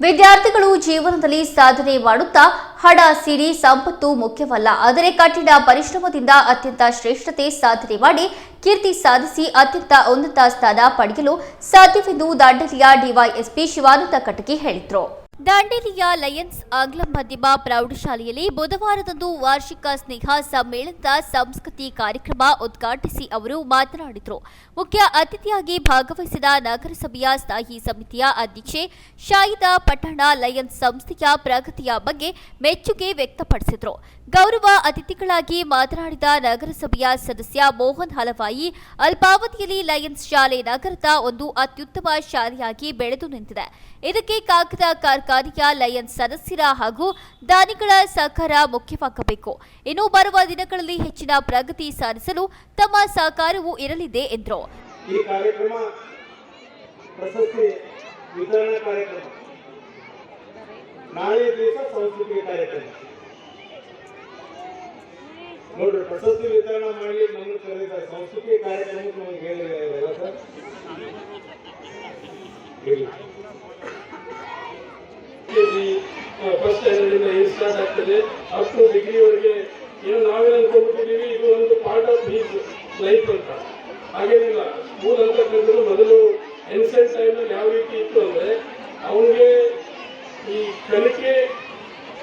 ವಿದ್ಯಾರ್ಥಿಗಳು ಜೀವನದಲ್ಲಿ ಸಾಧನೆ ಮಾಡುತ್ತಾ ಹಣ ಸಿಡಿ ಸಂಪತ್ತು ಮುಖ್ಯವಲ್ಲ. ಆದರೆ ಕಠಿಣ ಪರಿಶ್ರಮದಿಂದ ಅತ್ಯಂತ ಶ್ರೇಷ್ಠತೆ ಸಾಧನೆ ಮಾಡಿ ಕೀರ್ತಿ ಸಾಧಿಸಿ ಅತ್ಯಂತ ಉನ್ನತ ಸ್ಥಾನ ಪಡೆಯಲು ಸಾಧ್ಯವೆಂದು ದಾಂಡಲಿಯ ಡಿವೈಎಸ್ಪಿ ಶಿವಾನಂದ ಕಟಗಿ ಹೇಳಿದರು. ದಾಂಡೇಲಿಯ ಲಯನ್ಸ್ ಆಂಗ್ಲ ಮಾಧ್ಯಮ ಪ್ರೌಢಶಾಲೆಯಲ್ಲಿ ಬುಧವಾರದಂದು ವಾರ್ಷಿಕ ಸ್ನೇಹ ಸಮ್ಮೇಳನದ ಸಂಸ್ಕೃತಿ ಕಾರ್ಯಕ್ರಮ ಉದ್ಘಾಟಿಸಿ ಅವರು ಮಾತನಾಡಿದರು. ಮುಖ್ಯ ಅತಿಥಿಯಾಗಿ ಭಾಗವಹಿಸಿದ ನಗರಸಭೆಯ ಸ್ಥಾಯಿ ಸಮಿತಿಯ ಅಧ್ಯಕ್ಷೆ ಶಾಯಿದಾ ಪಟ್ಟಣ ಲಯನ್ಸ್ ಸಂಸ್ಥೆಯ ಪ್ರಗತಿಯ ಬಗ್ಗೆ ಮೆಚ್ಚುಗೆ ವ್ಯಕ್ತಪಡಿಸಿದರು. ಗೌರವ ಅತಿಥಿಗಳಾಗಿ ಮಾತನಾಡಿದ ನಗರಸಭೆಯ ಸದಸ್ಯ ಮೋಹನ್ ಹಲವಾಯಿ, ಅಲ್ಪಾವಧಿಯಲ್ಲಿ ಲಯನ್ಸ್ ಶಾಲೆ ನಗರದ ಒಂದು ಅತ್ಯುತ್ತಮ ಶಾಲೆಯಾಗಿ ಬೆಳೆದು ನಿಂತಿದೆ. ಇದಕ್ಕೆ ಕಾಗದ ಲಯನ್ಸ್ ಸದಸ್ಯರ ಹಾಗೂ ದಾನಿಗಳ ಸಹಕಾರ ಮುಖ್ಯವಾಗಬೇಕು. ಇನ್ನು ಬರುವ ದಿನಗಳಲ್ಲಿ ಹೆಚ್ಚಿನ ಪ್ರಗತಿ ಸಾಧಿಸಲು ತಮ್ಮ ಸಹಕಾರವೂ ಇರಲಿದೆ, ಎಂದರು. ನೋಡ್ರಿ, ಪ್ರಶಸ್ತಿ ವಿತರಣೆ ಮಾಡಿ ನಮ್ಮನ್ನು ಕರೆದಿದ್ದಾರೆ. ಸಂಸ್ಕೃತಿ ಕಾರ್ಯಕ್ರಮಕ್ಕೆ ನಮಗೆ ಹೇಳಿಲ್ಲ ಸರ್ ಜಿ ಫಸ್ಟ್ ಸ್ಟ್ಯಾಂಡರ್ಡಿಂದ ಏನು ಸ್ಟಾರ್ಟ್ ಆಗ್ತದೆ. ಅಪ್ ಟು ಡಿಗ್ರಿವರೆಗೆ ಏನು ನಾವೇನು ಅನ್ಕೊಂಡ್ಬಿಟ್ಟಿದ್ದೀವಿ ಇದು ಒಂದು ಪಾರ್ಟ್ ಆಫ್ ಹೀಸ್ ಲೈಫ್ ಅಂತ. ಹಾಗೇನಿಲ್ಲ ಸ್ಕೂಲ್ ಅಂತಕ್ಕಂಥದ್ದು ಮೊದಲು ಟೈಮ್ ಟೈಮಲ್ಲಿ ಯಾವ ರೀತಿ ಇತ್ತು ಅಂದರೆ, ಅವನಿಗೆ ಈ ಕಲಿಕೆ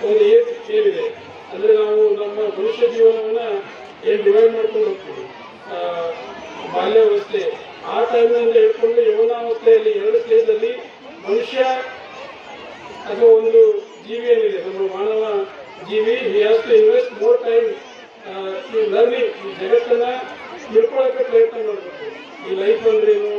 ಒಂದು ಏಜ್ ಏನಿದೆ ಅಂದರೆ ನಾವು ನಮ್ಮ ಭವಿಷ್ಯ ಜೀವನವನ್ನು ಏನು ಡಿವೈಡ್ ಮಾಡ್ಕೊಂಡು ಹೋಗ್ತೀವಿ. ಬಾಲ್ಯಾವಸ್ಥೆ. ಆ ಟೈಮ್ನಿಂದ ಹಿಡ್ಕೊಂಡು ಯೌವನಾವಸ್ಥೆಯಲ್ಲಿ ಎರಡು ಸ್ಟೇಜಲ್ಲಿ ಮನುಷ್ಯ ಅಥವಾ ಒಂದು ಜೀವಿ ಏನಿದೆ. ನಮ್ಮ ಮಾನವ ಜೀವಿ he has to invest more time ಈ ಲರ್ನಿಂಗ್ ಈ ಜಗತ್ತನ್ನ ತಿಳ್ಕೊಳಕ್ಕೆ ಪ್ರಯತ್ನ ಮಾಡಬೇಕು. ಈ ಲೈಫ್ ಅಂದ್ರೇನು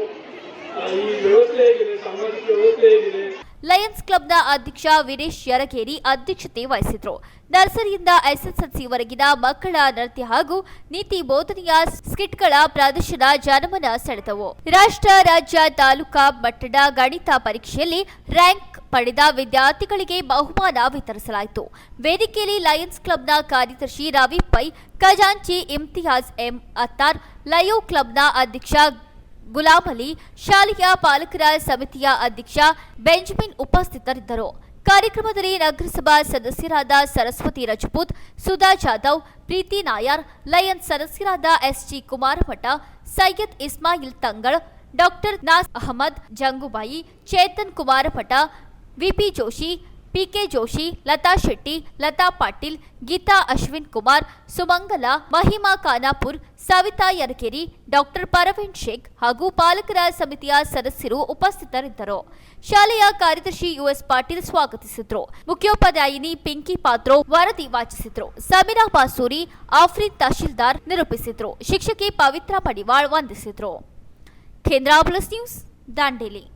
ಈ ವ್ಯವಸ್ಥೆ ಹೇಗಿದೆ, ಸಾಮಾಜಿಕ ವ್ಯವಸ್ಥೆ ಹೇಗಿದೆ? ಲಯನ್ಸ್ ಕ್ಲಬ್ನ ಅಧ್ಯಕ್ಷ ವೀರೇಶ್ ಯರಗೇರಿ ಅಧ್ಯಕ್ಷತೆ ವಹಿಸಿದ್ರು. ನರ್ಸರಿಯಿಂದ ಎಸ್ಎಸ್ಎಲ್ಸಿವರೆಗಿನ ಮಕ್ಕಳ ನೃತ್ಯ ಹಾಗೂ ನೀತಿ ಬೋಧನೆಯ ಸ್ಕಿಟ್ಗಳ ಪ್ರದರ್ಶನ ಜನಮನ ಸೆಳೆದವು. ರಾಷ್ಟ್ರ, ರಾಜ್ಯ, ತಾಲೂಕಾ ಮಟ್ಟದ ಗಣಿತ ಪರೀಕ್ಷೆಯಲ್ಲಿ ರ್ಯಾಂಕ್ ಪಡೆದ ವಿದ್ಯಾರ್ಥಿಗಳಿಗೆ ಬಹುಮಾನ ವಿತರಿಸಲಾಯಿತು. ವೇದಿಕೆಯಲ್ಲಿ ಲಯನ್ಸ್ ಕ್ಲಬ್ನ ಕಾರ್ಯದರ್ಶಿ ರವಿ ಪೈ, ಖಜಾಂಚಿ ಇಮ್ತಿಯಾಜ್ ಎಂ ಅತ್ತಾರ್, ಲಯೋ ಕ್ಲಬ್ನ ಅಧ್ಯಕ್ಷ ಗುಲಾಂ ಅಲಿ ಶಾಲೆಯ ಪಾಲಕರ ಸಮಿತಿಯ ಅಧ್ಯಕ್ಷ ಬೆಂಜಮಿನ್ ಉಪಸ್ಥಿತರಿದ್ದರು. ಕಾರ್ಯಕ್ರಮದಲ್ಲಿ ನಗರಸಭಾ ಸದಸ್ಯರಾದ ಸರಸ್ವತಿ ರಜಪೂತ್, ಸುಧಾ ಜಾಧವ್, ಪ್ರೀತಿ ನಾಯರ್, ಲಯನ್ ಸದಸ್ಯರಾದ S G Kumaramath, Syed Ismail Thangal, doctor Naz Ahmed, Jangubai, Chetan Kumaramath, V P Joshi P K Joshi, Lata Shetty, Lata Patil, Geeta Ashwin Kumar, Sumangala, Mahima Khanapur, Savita Yarakeri doctor Parveen Shaikh ಹಾಗೂ ಪಾಲಕರ ಸಮಿತಿಯ ಸದಸ್ಯರು ಉಪಸ್ಥಿತರಿದ್ದರು. ಶಾಲೆಯ ಕಾರ್ಯದರ್ಶಿ US Patil ಸ್ವಾಗತಿಸಿದ್ರು. ಮುಖ್ಯೋಪಾಧ್ಯಾಯಿನಿ ಪಿಂಕಿ ಪಾತ್ರೋ ವರದಿ ವಾಚಿಸಿದ್ರು. ಸಮೀರಾ ಬಾಸೂರಿ ಆಫ್ರಿದ್ ತಹಶೀಲ್ದಾರ್ ನಿರೂಪಿಸಿದ್ರು. ಶಿಕ್ಷಕಿ ಪವಿತ್ರ ಪಡಿವಾಳ್ ವಂದಿಸಿದ್ರು. ಕೇಂದ್ರ ಪ್ಲಸ್ ನ್ಯೂಸ್, ದಾಂಡೇಲಿ.